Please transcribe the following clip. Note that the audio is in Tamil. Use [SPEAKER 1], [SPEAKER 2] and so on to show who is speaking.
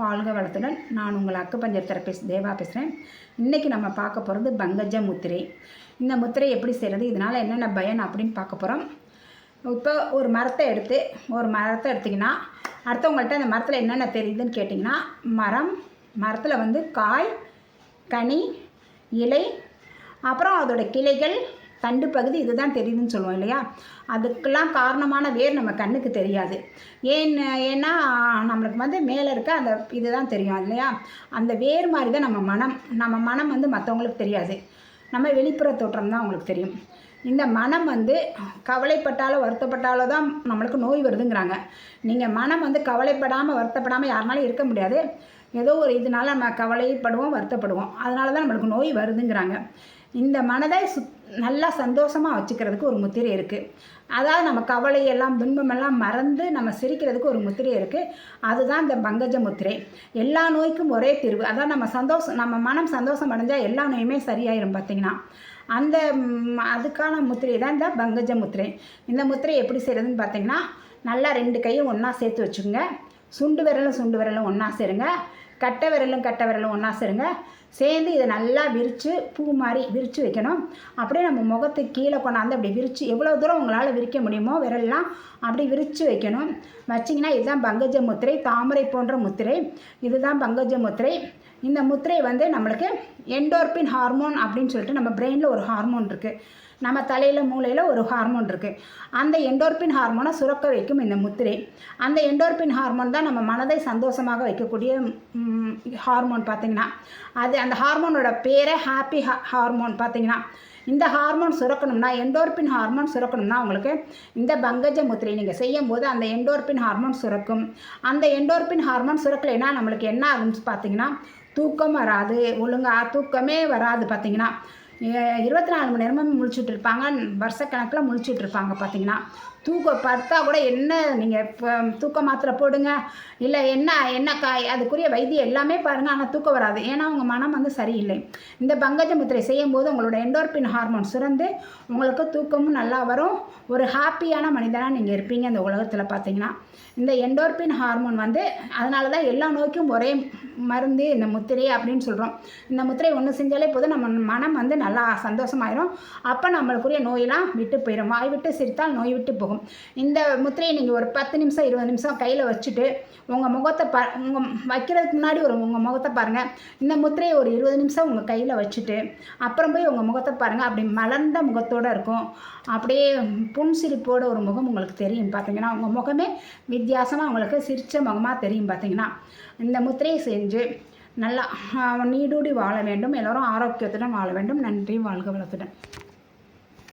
[SPEAKER 1] வாழ்க வளத்துடன். நான் உங்கள் அக்குப்பஞ்சர் தெரப்பிஸ்ட் தேவா பேசுகிறேன் இன்றைக்கி நம்ம பார்க்க போகிறது பங்கஜ முத்திரை. இந்த முத்திரை எப்படி செய்கிறது இதனால் என்னென்ன பயன் அப்படின்னு பார்க்க போகிறோம் இப்போ ஒரு மரத்தை எடுத்து ஒரு மரத்தை எடுத்திங்கன்னா அடுத்தவங்கள்ட்ட அந்த மரத்தில் என்னென்ன தெரியுதுன்னு கேட்டிங்கன்னா மரம் மரத்தில் வந்து காய் கனி இலை அப்புறம் அதோட கிளைகள் தண்டு பகுதி இதுதான் தெரியுதுன்னு சொல்லுவோம் இல்லையா? அதுக்கெல்லாம் காரணமான வேர் நம்ம கண்ணுக்கு தெரியாது. ஏன் ஏன்னா நம்மளுக்கு வந்து மேலே இருக்க அந்த இதுதான் தெரியும் இல்லையா? அந்த வேர் மாதிரி தான் நம்ம மனம். நம்ம மனம் வந்து மற்றவங்களுக்கு தெரியாது. நம்ம வெளிப்புற தோற்றம் தான் அவங்களுக்கு தெரியும். இந்த மனம் வந்து கவலைப்பட்டாலோ வருத்தப்பட்டாலோ தான் நம்மளுக்கு நோய் வருதுங்கிறாங்க. நீங்கள் மனம் வந்து கவலைப்படாமல் வருத்தப்படாமல் யாருனாலும் இருக்க முடியாது. ஏதோ ஒரு இதனால நம்ம கவலைப்படுவோம் வருத்தப்படுவோம். அதனால தான் நம்மளுக்கு நோய் வருதுங்கிறாங்க. இந்த மனதை சுத் நல்லா சந்தோஷமாக வச்சுக்கிறதுக்கு ஒரு முத்திரை இருக்குது அதாவது நம்ம கவலையெல்லாம் துன்பமெல்லாம் மறந்து நம்ம சிரிக்கிறதுக்கு ஒரு முத்திரை இருக்குது அதுதான் இந்த பங்கஜ முத்திரை. எல்லா நோய்க்கும் ஒரே தீர்வு. அதான் நம்ம சந்தோஷம் நம்ம மனம் சந்தோஷம் அடைஞ்சால் எல்லா நோயுமே சரியாயிரும் பார்த்திங்கன்னா அந்த அதுக்கான முத்திரை தான் இந்த பங்கஜ முத்திரை. இந்த முத்திரை எப்படி செய்கிறதுன்னு பார்த்தீங்கன்னா நல்லா ரெண்டு கையும் ஒன்றா சேர்த்து வச்சுக்கோங்க. சுண்டு விரலும் சுண்டு விரலும் ஒன்றா சேருங்க. கட்டை விரலும் கட்டை விரலும் ஒன்றா சேருங்க. சேர்ந்து இதை நல்லா விரித்து பூ மாதிரி விரித்து வைக்கணும். அப்படியே நம்ம முகத்துக்கு கீழே கொண்டாந்து அப்படி விரித்து எவ்வளோ தூரம் உங்களால் விரிக்க முடியுமோ விரல்லாம் அப்படி விரித்து வைக்கணும். வச்சிங்கன்னா இதுதான் பங்கஜ முத்திரை தாமரை போன்ற முத்திரை. இதுதான் பங்கஜ முத்திரை. இந்த முத்திரை வந்து நம்மளுக்கு எண்டோர்பின் ஹார்மோன் அப்படின்னு சொல்லிட்டு நம்ம பிரெயினில் ஒரு ஹார்மோன் இருக்குது நம்ம தலையில் மூளையில் ஒரு ஹார்மோன் இருக்குது அந்த எண்டோர்பின் ஹார்மோனை சுரக்க வைக்கும் இந்த முத்திரை. அந்த எண்டோர்பின் ஹார்மோன் தான் நம்ம மனதை சந்தோஷமாக வைக்கக்கூடிய ஹார்மோன் பார்த்திங்கன்னா. அது அந்த ஹார்மோனோட பேரே ஹாப்பி ஹார்மோன் பார்த்தீங்கன்னா. இந்த ஹார்மோன் சுரக்கணும்னா எண்டோர்பின் ஹார்மோன் சுரக்கணும்னா உங்களுக்கு இந்த பங்கஜ முத்திரை. நீங்கள் செய்யும் போது அந்த எண்டோர்பின் ஹார்மோன் சுரக்கும். அந்த எண்டோர்பின் ஹார்மோன் சுரக்கலைன்னா நம்மளுக்கு என்ன ஆகும்னு பார்த்தீங்கன்னா தூக்கம் வராது. ஒழுங்காக தூக்கமே வராது பார்த்தீங்கன்னா. இருபத்தி நாலு மணி நேரமும் முழிச்சுட்டு இருப்பாங்க வருஷக்கணக்கில் முழிச்சுட்டு இருப்பாங்க பார்த்தீங்கன்னா. தூக்கம் படுத்தா கூட என்ன நீங்கள் இப்போ தூக்க மாத்திரை போடுங்க. இல்லை என்ன என்ன காய் அதுக்குரிய வைத்தியம் எல்லாமே பாருங்கள் ஆனால் தூக்கம் வராது. ஏன்னா உங்கள் மனம் வந்து சரியில்லை. இந்த பங்கஜ முத்திரை செய்யும் போது உங்களோட எண்டோர்பின் ஹார்மோன் சுரந்து உங்களுக்கு தூக்கமும் நல்லா வரும். ஒரு ஹாப்பியான மனிதனாக நீங்கள் இருப்பீங்க இந்த உலகத்தில் பார்த்தீங்கன்னா. இந்த எண்டோர்பின் ஹார்மோன் வந்து அதனால தான் எல்லா நோய்க்கும் ஒரே மருந்து இந்த முத்திரை அப்படின்னு சொல்கிறோம் இந்த முத்திரை ஒன்று செஞ்சாலே போதும். நம்ம மனம் வந்து நல்லா சந்தோஷமாயிரும். அப்போ நம்மளுக்குரிய நோயெல்லாம் விட்டு போயிடும் வாய் விட்டு சிரித்தால் நோய் விட்டு போகும். இந்த முத்திரையை நீங்கள் ஒரு பத்து நிமிஷம் இருபது நிமிஷம் கையில் வச்சுட்டு உங்கள் முகத்தை பா உங்கள் வைக்கிறதுக்கு முன்னாடி ஒரு உங்கள் முகத்தை பாருங்கள் இந்த முத்திரையை ஒரு இருபது நிமிஷம் உங்கள் கையில் வச்சுட்டு அப்புறம் போய் உங்கள் முகத்தை பாருங்கள் அப்படி மலர்ந்த முகத்தோடு இருக்கும். அப்படியே புன்சிரிப்போட ஒரு முகம் உங்களுக்கு தெரியும் பார்த்தீங்கன்னா உங்கள் முகமே வித்தியாசமாக உங்களுக்கு சிரித்த முகமாக தெரியும் பார்த்தீங்கன்னா இந்த முத்திரையை செஞ்சு நல்லா நீடூடி வாழ வேண்டும். எல்லோரும் ஆரோக்கியத்துடன் வாழ வேண்டும். நன்றி வாழ்க வளத்துடன்.